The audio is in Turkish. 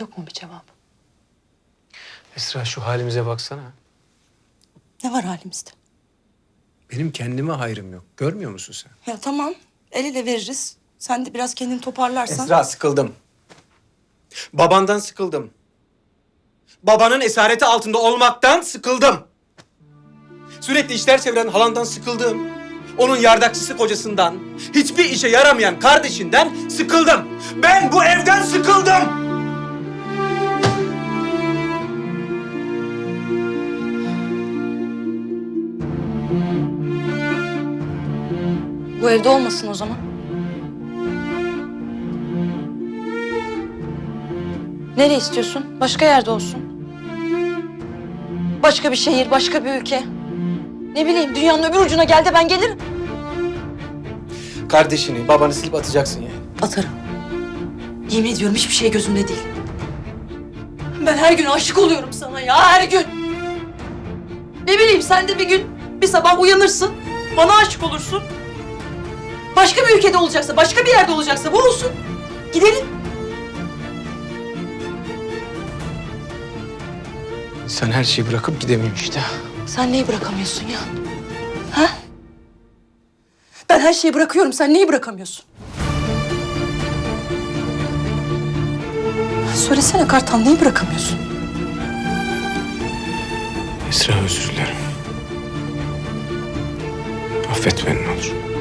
Yok mu bir cevap? Esra şu halimize baksana. Ne var halimizde? Benim kendime hayrım yok. Görmüyor musun sen? Ya tamam. El ele veririz. Sen de biraz kendini toparlarsan. Esra sıkıldım. Babandan sıkıldım. Babanın esareti altında olmaktan sıkıldım. Sürekli işler çeviren halandan sıkıldım. Onun yardakçısı kocasından, hiçbir işe yaramayan kardeşinden sıkıldım. Ben bu evden sıkıldım. Bu evde olmasın o zaman. Nereye istiyorsun? Başka yerde olsun. Başka bir şehir, başka bir ülke. Ne bileyim dünyanın öbür ucuna gel de ben gelirim. Kardeşini, babanı silip atacaksın yani. Atarım. Yemin ediyorum hiçbir şey gözümde değil. Ben her gün aşık oluyorum sana ya her gün. Ne bileyim sen de bir gün bir sabah uyanırsın. Bana aşık olursun. Başka bir ülkede olacaksa, başka bir yerde olacaksa bu olsun. Gidelim. Sen her şeyi bırakıp gidemiyorsun işte. Sen neyi bırakamıyorsun ya? Ha? Ben her şeyi bırakıyorum. Sen neyi bırakamıyorsun? Söylesene Kartal neyi bırakamıyorsun? Esra özür dilerim. Affet beni ne olur.